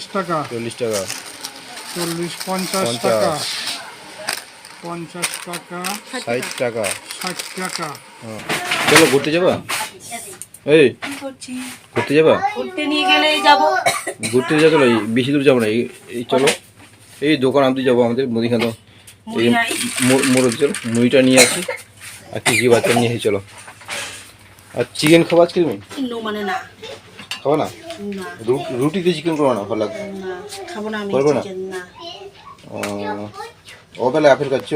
চল্লিশ টাকা। চল্লিশ টাকা। চল্লিশ পঞ্চাশ। টাকা। পঞ্চাশ টাকা। ষাট টাকা। ষাট টাকা। চলো ঘুরতে যাবা? এই। ঘুরতে যাবা? ঘুরতে নিয়ে যাব। ঘুরতে যা চলো এই বেশি দূর যাব না এই এই চলো। এই দোকান আনতে যাব আমাদের মুদিখানা। এই মুড়ি চলো মুড়িটা নিয়ে আসি। আর কি কি বাচ্চা নিয়ে আসি চলো। আর চিকেন খাব আজকে তুমি? মানে না। খাব না? রুটিতে চিকেন করো না? ভালো লাগবে। না খাব না আমি না? ও, ও বেলা আপেল খাচ্ছ?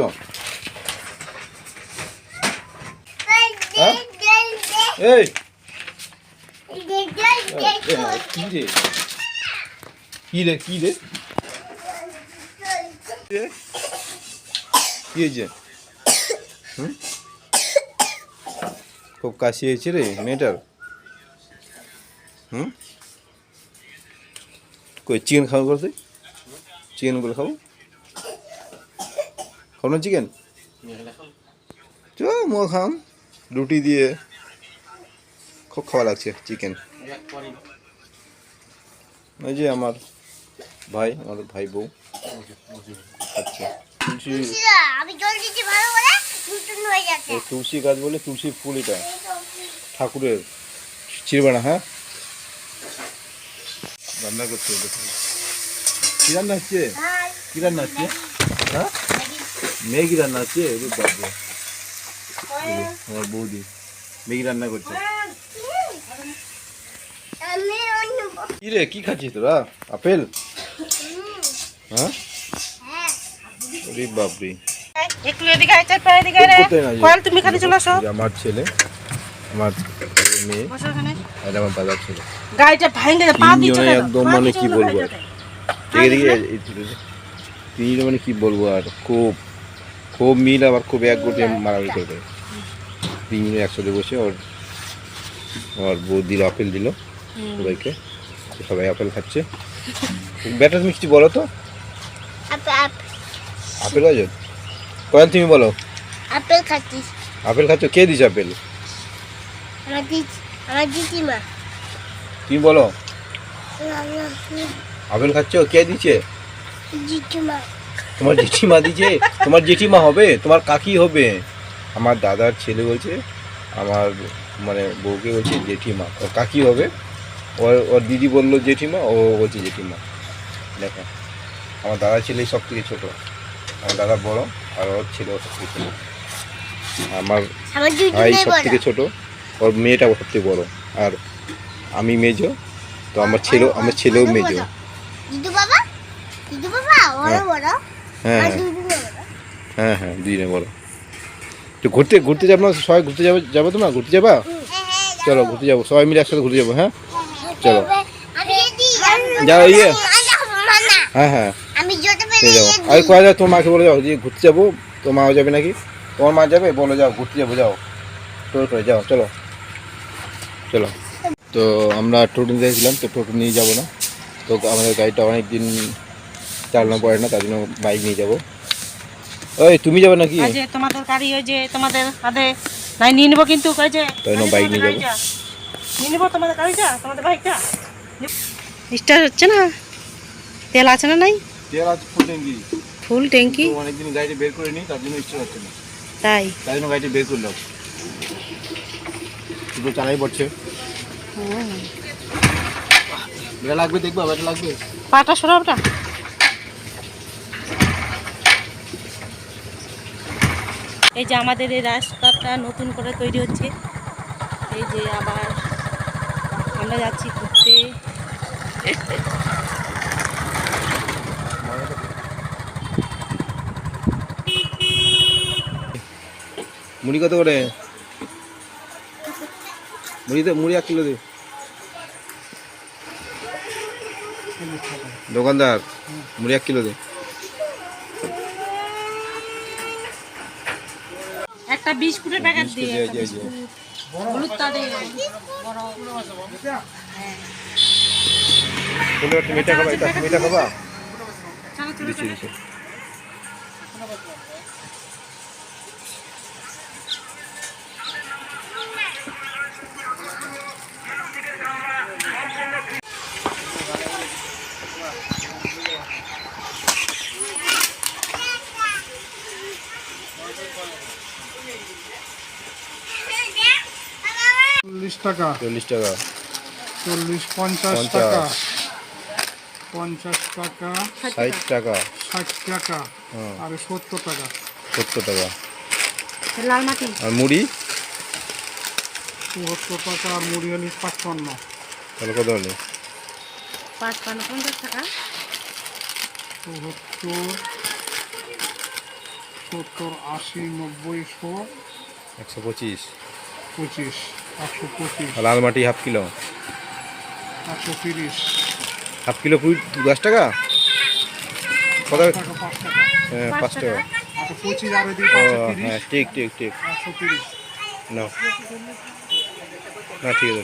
হ্যাঁ? এই! কি রে? কি রে কি রে? কি হয়েছে? হুম? খুব কাশি হয়েছে রে মেয়েটার? হুম? কই চিকেন খাব করতে চিকেনগুলো খাব? খাব না চিকেন চ মো খাম। রুটি দিয়ে খুব খাওয়া লাগছে চিকেন এই যে আমার ভাই আমার ভাই বউ। আচ্ছা। তুলসী গাছ। বলে তুলসী ফুল এটা। ঠাকুরের। চিরবে না হ্যাঁ? রান্না করতে হবে। কি রান্না হচ্ছে? কি রান্না হচ্ছে? হ্যাঁ? ম্যাগি। রান্না হচ্ছে? বাবা আমার বৌদি ম্যাগি রান্না করছে। কি রে কি খাচ্ছিস তোরা? আপেল? হ্যাঁ? হ্যাঁ। আরে বাপরে। একটু এদিকে আয় চার পায়ে তুমি খালি চলে আসো। আমার ছেলে আমার মেয়ে। আর আমার দাদার ছেলে। গাড়িটা ভাঙে পা দিচ্ছে একদম মানে কি বলব আর। তিনজনে মানে কি বলব আর? খুব খুব মিল আবার খুব এক গোটে মারামারি করে দেয় তিনজনে একসাথে বসে ওর ওর বউ দিল আপেল দিল সবাইকে। সবাই আপেল খাচ্ছে। ব্যাটা তুমি কিছু বলো তো? আপেল আপেল খাচ্ছ? কয়েন তুমি বলো? আপেল খাচ্ছিস আপেল খাচ্ছ? কে দিছে আপেল? আমার দিদি আমার দিদিমা। তুমি বলো। আপেল খাচ্ছ? কে দিছে দিদিমা তোমার জেঠিমা দিছে তোমার জেঠিমা হবে? তোমার কাকি হবে? আমার দাদার ছেলে বলছে আমার মানে বউকে বলছে জেঠিমা। ওর কাকি হবে। ওর ওর দিদি বলল জেঠিমা ও বলছে জেঠিমা। দেখো আমার দাদার ছেলে সব থেকে ছোটো। আমার দাদা বড় আর ওর ছেলে ও সব থেকে ছোটো আমার আমার ভাই সব থেকে ছোটো। ওর মেয়েটা সব থেকে বড়। আর আমি মেজো তো আমার ছেলেও আমার ছেলেও মেজো। হ্যাঁ। হ্যাঁ। হ্যাঁ বড়। হ্যাঁ হ্যাঁ তো ঘুরতে ঘুরতে যাব না? সবাই ঘুরতে যাব যাব তো না ঘুরতে যাবা? হ্যাঁ, চলো ঘুরতে যাব। সবাই মিলে একসাথে ঘুরতে যাব হ্যাঁ? চলো। যাও ইয়ে হ্যাঁ হ্যাঁ। যাব। আর কোয়া যাও তোমার মাকে বলে যাও। যে ঘুরতে যাব তোমার মাও যাবে নাকি? তোমার মা যাবে? বলে যাও ঘুরতে যাব যাও। করে যাও চলো। চলো। তো আমরা টোটো নিতে গেছিলাম তো টোটো নিয়ে যাব না। তো আমাদের গাড়িটা অনেক দিন চালানো পড়ে না তার জন্য বাইক নিয়ে যাব। ওই তুমি যাবে নাকি? যে তোমাদের গাড়ি ওই যে তোমাদের হাতে নাই নিয়ে নেব কিন্তু যে? তাই না, বাইক নিয়ে যাব। নিয়ে নেব তোমাদের গাড়িটা তোমাদের বাইকটা? স্টার্ট হচ্ছে না? তেল আছে না নাই? তেল আছে ফুল ট্যাঙ্কি। ফুল ট্যাঙ্কি? অনেকদিন বের করে তার জন্য ইচ্ছে হচ্ছে না। তাই? তাই জন্য গাড়িটা বের করলাম। শুধু চালাই পড়ছে। এটা লাগবে দেখব এটা লাগবে। পাটা সরাবটা এই যে আমাদের এই রাস্তাটা নতুন করে তৈরি হচ্ছে। এই যে আবার আমরা যাচ্ছি ঘুরতে। মুড়ি কত করে? মুড়ি দে মুড়ি এক কিলো দে। দোকানদার মুড়ি এক কিলো দে। একটা বিস্কুটের প্যাকেট দিয়ে এটা খাবা এটা তুমি খাবা? চল্লিশ টাকা। চল্লিশ টাকা। চল্লিশ পঞ্চাশ টাকা। পঞ্চাশ টাকা। ষাট টাকা। ষাট টাকা। হ্যাঁ। আর সত্তর টাকা। সত্তর টাকা। আর মুড়ি? চুয়াত্তর টাকা আর মুড়ি হলে পাঁচপান্ন। তাহলে কত হলে? পাঁচপান্ন পঞ্চাশ টাকা। চুয়াত্তর সত্তর আশি নব্বই শো একশো পঁচিশ। পঁচিশ একশো পঁচিশ। লাল মাটি হাফ কিলো। একশো তিরিশ। হাফ কিলো কুড়ি দশ টাকা? কত? হ্যাঁ পাঁচ টাকা। হ্যাঁ ঠিক ঠিক ঠিক। না না ঠিক আছে।